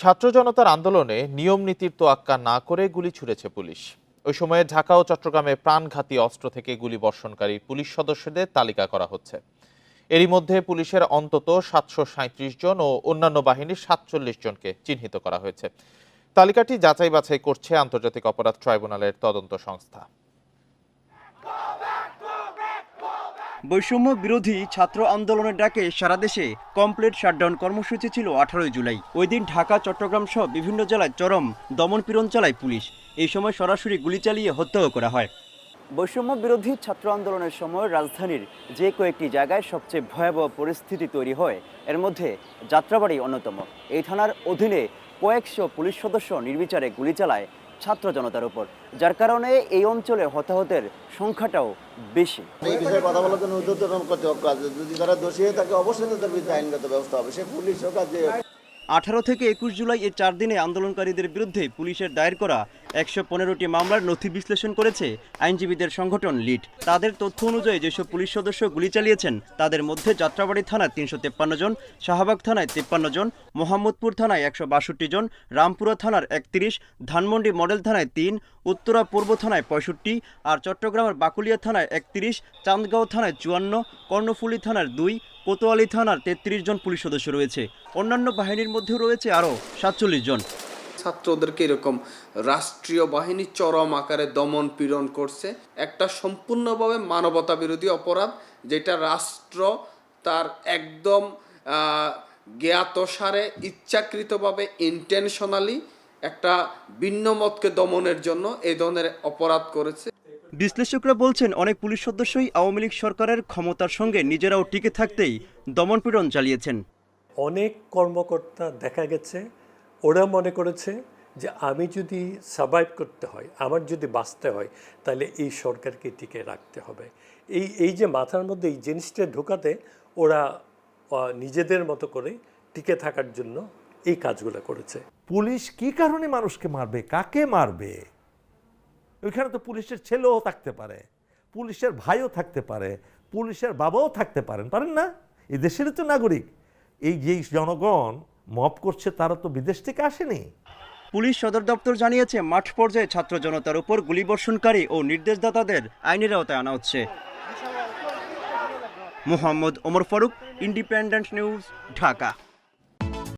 ছাত্র জনতার আন্দোলনে নিয়ম নীতির তোয়াক্কা না করে গুলি ছুড়েছে পুলিশ। ওই সময়ে ঢাকা ও চট্টগ্রামে প্রাণঘাতী অস্ত্র থেকে গুলি বর্ষণকারী পুলিশ সদস্যদের তালিকা করা হচ্ছে। এরই মধ্যে পুলিশের অন্তত সাতশো জন ও অন্যান্য বাহিনীর সাতচল্লিশ জনকে চিহ্নিত করা হয়েছে। তালিকাটি যাচাই বাছাই করছে আন্তর্জাতিক অপরাধ ট্রাইব্যুনালের তদন্ত সংস্থা। বৈষম্য বিরোধী ছাত্র আন্দোলনের ডাকে সারা দেশে কমপ্লিট শাটডাউন কর্মসূচি ছিল আঠারোই জুলাই। ওই দিন ঢাকা, চট্টগ্রাম সহ বিভিন্ন জেলায় চরম দমনপীড়ন চালায় পুলিশ। এই সময় সরাসরি গুলি চালিয়ে হত্যাও করা হয়। বৈষম্য বিরোধী ছাত্র আন্দোলনের সময় রাজধানীর যে কয়েকটি জায়গায় সবচেয়ে ভয়াবহ পরিস্থিতি তৈরি হয়, এর মধ্যে যাত্রাবাড়ি অন্যতম। এই থানার অধীনে কয়েকশো পুলিশ সদস্য নির্বিচারে গুলি চালায় ছাত্র জনতার উপর, যার কারণে এই অঞ্চলে হতাহতের সংখ্যাটাও বেশি। এই বিষয়ে কথা বলার জন্য উদ্যোগ কর্তৃপক্ষ আছে যদি তারা দোষী হয়ে থাকে, অবশ্যই তাদের বিরুদ্ধে আইনগত ব্যবস্থা হবে। সে পুলিশ হোক আর। আঠারো থেকে একুশ জুলাই এই চার দিনে আন্দোলনকারীদের বিরুদ্ধে পুলিশের দায়ের করা একশো পনেরোটি মামলার নথি বিশ্লেষণ করেছে আইনজীবীদের সংগঠন লিড। তাদের তথ্য অনুযায়ী যেসব পুলিশ সদস্য গুলি চালিয়েছেন, তাদের মধ্যে যাত্রাবাড়ি থানায় তিনশো তেপ্পান্ন জন, শাহবাগ থানায় তেপ্পান্ন জন, মোহাম্মদপুর থানায় একশো বাষট্টি জন, রামপুরা থানার একত্রিশ, ধানমন্ডি মডেল থানায় তিন, উত্তরা পূর্ব থানায় পঁয়ষট্টি, আর চট্টগ্রামের বাকুলিয়া থানায় একত্রিশ, চান্দগাঁও থানায় চুয়ান্ন, কর্ণফুলী থানার দুই কোতোয়ালি থানার তেত্রিশ জন পুলিশ সদস্য রয়েছে। অন্যান্য বাহিনীর মধ্যেও রয়েছে আরও সাতচল্লিশ জন। ছাত্রদেরকে এরকম রাষ্ট্রীয় বাহিনী চরম আকারে দমন পীড়ন করছে। একটা সম্পূর্ণভাবে মানবতা বিরোধী অপরাধ, যেটা রাষ্ট্র তার একদম জ্ঞাতসারে ইচ্ছাকৃতভাবে ইন্টেনশনালি একটা ভিন্ন মতকে দমনের জন্য এই ধরনের অপরাধ করেছে। বিশ্লেষকরা বলছেন অনেক পুলিশ সদস্যই আওয়ামী লীগ সরকারের ক্ষমতার সঙ্গে নিজেরাও টিকে থাকতেই দমনপীড়ন চালিয়েছেন। অনেক কর্মকর্তা দেখা গেছে ওরা মনে করেছে যে আমি যদি সার্ভাইভ করতে হয় আমার যদি বাঁচতে হয় তাহলে এই সরকারকে টিকে রাখতে হবে। এই এই যে মাথার মধ্যে এই জিনিসটা ঢোকাতে ওরা নিজেদের মতো করে টিকে থাকার জন্য এই কাজগুলো করেছে। পুলিশ কি কারণে মানুষকে মারবে? কাকে মারবে? ওইখানে তো পুলিশের ছেলেও থাকতে পারে, পুলিশের ভাইও থাকতে পারে, পুলিশের বাবাও থাকতে পারেন পারেন না? এই দেশেরই তো নাগরিক। এই যে জনগণ মপ করছে, তারা তো বিদেশ থেকে আসেনি। পুলিশ সদর দপ্তর জানিয়েছে, মাঠ পর্যায়ে ছাত্র জনতার উপর গুলিবর্ষণকারী ও নির্দেশদাতাদের আইনের আওতায় আনা হচ্ছে। Mohammad Omar Farooq, independent news, Dhaka.